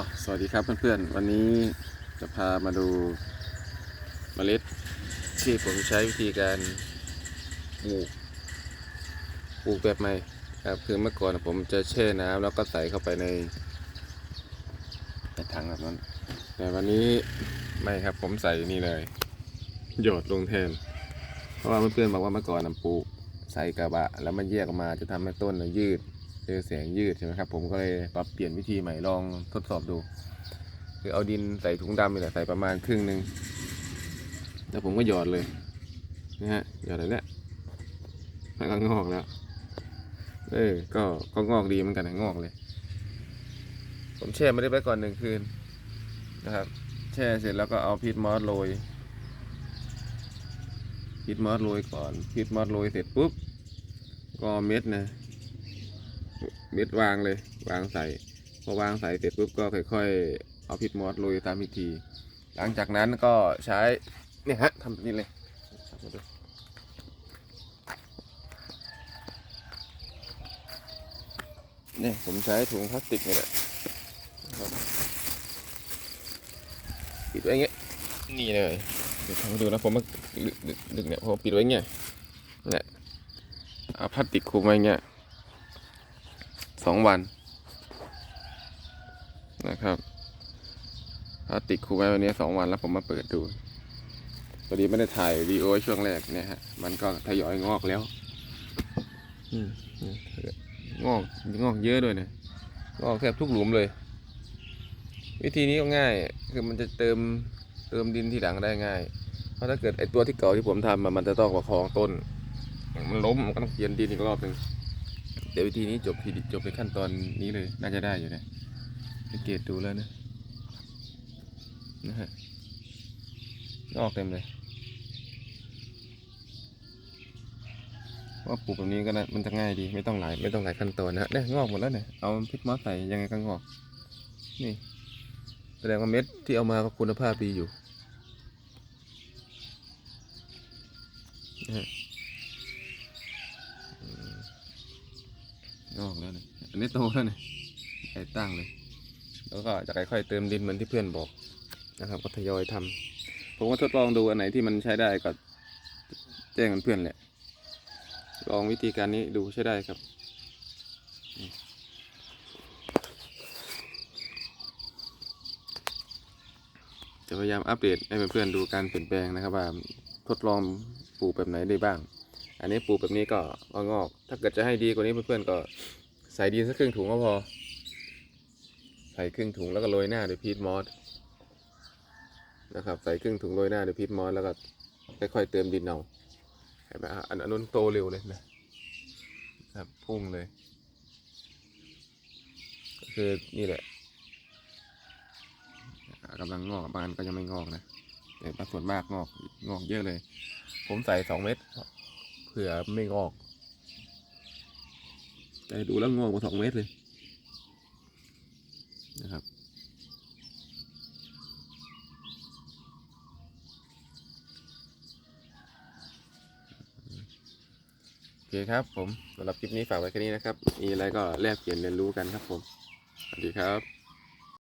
อสวัสดีครับเพื่อนๆ วันนี้จะพามาดูเมล็ดที่ผมใช้วิธีการปลูกปลูกแบบใหม่ครับคือเมื่อก่อนผมจะแช่น้ำแล้วก็ใส่เข้าไปในในถังแบบนั้น แต่วันนี้ไม่ครับผมใส่นี่เลย หยดลงแทน เพราะว่าเพื่อนๆบอกว่าเมื่อก่อนนะปลูกใส่กระบะ แล้วมันแยกออกมาจะทำให้ต้นยืด เจอแสงยืดใช่ไหมครับ ผมก็เลยปรับเปลี่ยนวิธีใหม่ลองทดสอบดู คือเอาดินใส่ถุงดำนี่แหละใส่ประมาณครึ่งหนึ่งแล้วผมก็หยอดเลยนะฮะหยอดเลยเนี่ยแล้วก็งอกแล้ว เออ ก็ก็งอกดีเหมือนกันนะงอกเลย ผมแช่ไม่ได้ไปก่อนหนึ่งคืนนะครับ แช่เสร็จแล้วก็เอาพีทมอสโรยพีทมอสโรยก่อนพีทมอสโรยเสร็จปุ๊บ ก็เอาเม็ดนะ เม็ดวางเลย วางใส่ พอวางใส่เสร็จปุ๊บก็ค่อยๆ เอาพิษมอสโรยตามพิธี หลังจากนั้นก็ใช้เนี่ยฮะทำแบบนี้เลยเนี่ยผมใช้ถุงพลาสติกนี่แหละปิดไว้เงี้ยนี่เลยเดี๋ยวทำให้ดูนะผมมาดึกเนี่ยพอปิดไว้เงี้ยเนี่ยเอาพลาสติกคลุมไว้เงี้ย สองวันนะครับพลาสติกคูไว้วันนี้สองวันแล้วผมมาเปิดดูพอดีไม่ได้ถ่ายวีดีโอช่วงแรกเนี่ยฮะ มันก็ทยอยงอกแล้วอืมอืมงอกงอกเยอะด้วยนะงอกแทบทุกหลุมเลย วิธีนี้ก็ง่าย คือมันจะเติมเติมดินที่หลังได้ง่าย เพราะถ้าเกิดไอตัวที่เก่าที่ผมทำอะมันจะต้องประคองต้น มันล้มมันก็ต้องเปลี่ยนดินอีกรอบหนึ่ง เดี๋ยววิธีนี้จบทีจบในขั้นตอนนี้เลย น่าจะได้อยู่นะสังเกตดูแล้วนะนะฮะงอกเต็มเลยว่าปลูกแบบนี้ก็นะมันจะง่ายดีไม่ต้องหลายไม่ต้องหลายขั้นตอนนะเนี่ยงอกหมดแล้วเนี่ยเอาพริกมอสใส่ยังไงก็งอก นี่แสดงว่าเม็ดที่เอามาก็คุณภาพดีอยู่นะฮะ งอกแล้วเนี่ยอันนี้โตแล้วเนี่ยใส่ตั้งเลย แล้วก็จะค่อยๆเติมดินเหมือนที่เพื่อนบอกนะครับ ก็ทยอยทำผมก็ทดลองดูอันไหนที่มันใช้ได้ก็แจ้งกันเพื่อนแหละ ลองวิธีการนี้ดูใช้ได้ครับจะพยายามอัปเดตให้เพื่อนๆดูการเปลี่ยนแปลงนะครับ ว่าทดลองปลูกแบบไหนได้บ้าง อันนี้ปลูกแบบนี้ก็ก็งอก ถ้าเกิดจะให้ดีกว่านี้เพื่อนๆก็ใส่ดินสักครึ่งถุงก็พอ ใส่ครึ่งถุงแล้วก็โรยหน้าด้วยพีทมอสนะครับ ใส่ครึ่งถุงโรยหน้าด้วยพีทมอสแล้วก็ค่อยๆเติมดินเอาเห็นไหมอันอันนู้นโตเร็วเลยนะครับพุ่งเลยก็คือนี่แหละกำลังงอกบางอันก็ยังไม่งอกนะแต่ส่วนมากงอกงอกเยอะเลย ผมใส่สองเม็ด เผื่อไม่งอก แต่ดูแล้วงอกมาสองเมตรเลยนะครับโอเคครับผมสำหรับคลิปนี้ฝากไว้แค่นี้นะครับ มีอะไรก็แลกเปลี่ยนเรียนรู้กันครับผม สวัสดีครับ